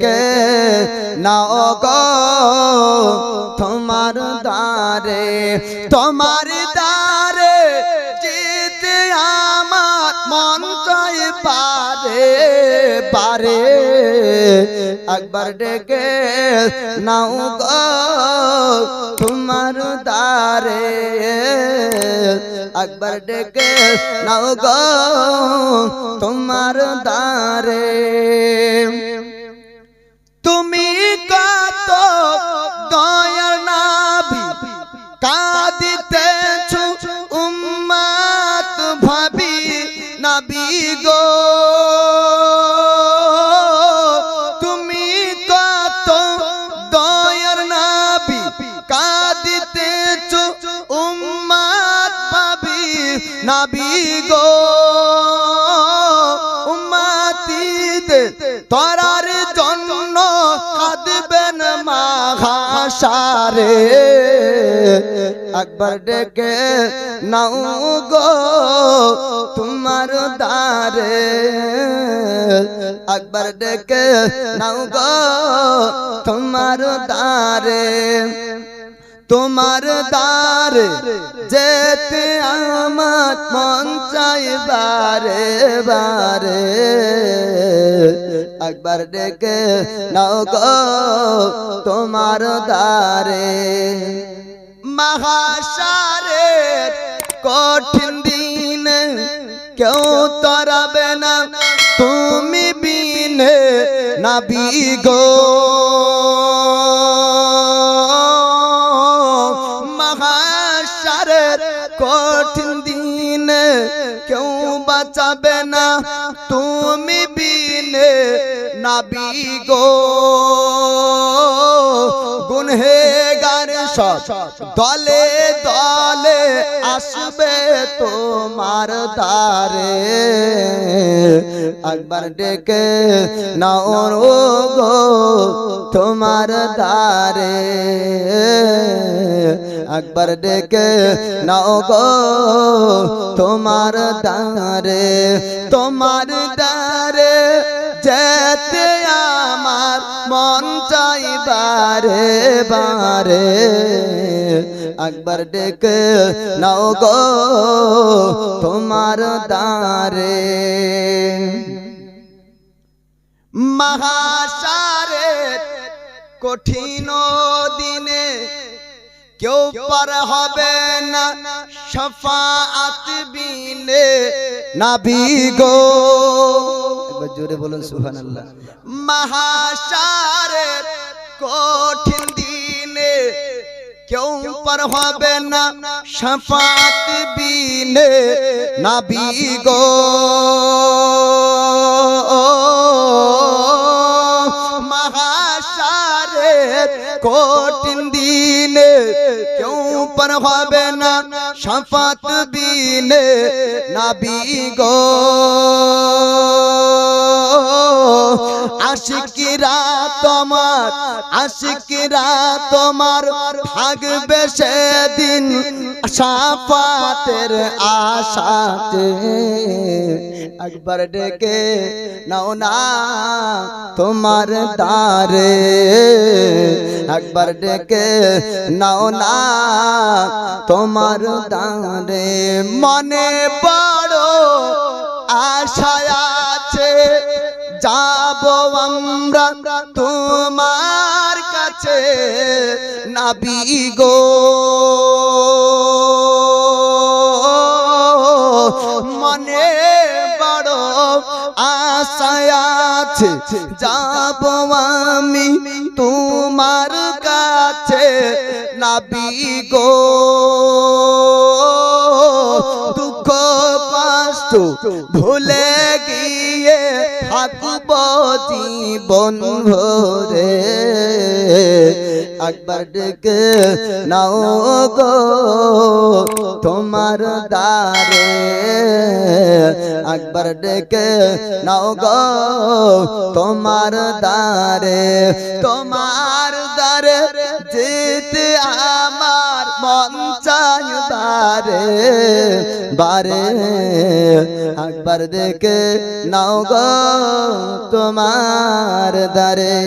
কে নাও গো তোমার দারে তোমার দারে জিতে আমার মন চাই পারে পারে। একবার ডেকে নাও গো তোমার দারে একবার ডেকে নাও গো তোমার দারে গো তুমি কত দয়ার নাবি কাঁদিতেছ উম্মাদ পাবি নাবি গো। উম্মাতিতে তরার মাঘাসারে একবার ডেকে নাও গো তোমার দারে একবার ডেকে নাও গো তোমার দারে তোমার দ্বার যেতে আমার মন চাই বারে বারে। একবার ডেকে নাও গো তোমার দ্বারে। মহাসারে কঠিন দিন কেউ তরাবে না। তুমি বিনে নাবি গো। মহাসারের কঠিন দিন কেউ বাঁচাবে না। তুমি বিনে নাবি গো। গুনহেগার সব দলে দলে আসবে তোমার দ্বারে। একবার ডেকে নাও গো তোমার দ্বারে। একবার ডেকে নাও গো তোমার দ্বারে। তোমার দ্বারে যেতে আমার মন চাই বারে। বারে একবার ডেকে নাও গো তোমার দ্বারে। মহাসারে কঠিন দিনে কেউ পার হবে না সফাআত বিনে নাবি গো। একবার জোরে বলুন সুবহানাল্লাহ। মহাসারে কঠিন দিনে কেউ পার হবে না সফাত বিনে নাবি গো। মহাসারে কঠিন দিনে কেউ পার হবে না সফাত বিনে নাবি গো। আশিকিরা তোমার আশিকিরা তোমার থাকবে সেদিন সাফাতের আশাতে। একবার ডেকে নাও না তোমার দারে একবার ডেকে নাও না তোমার দারে মনে বড় যাব আমরা তোমার কাছে, নাবি গো। মনে বড় আশায় আছে, যাব আমি তোমার কাছে, নাবি গো। দুঃখ ভুলে গিয়ে থাকব জীবন ভরে। একবার ডেকে নাও গো তোমার দারে একবার ডেকে নাও গো তোমার দারে তোমার দারে যেতে আমার বারে বারে একবার দেখে নাও গো তোমার দারে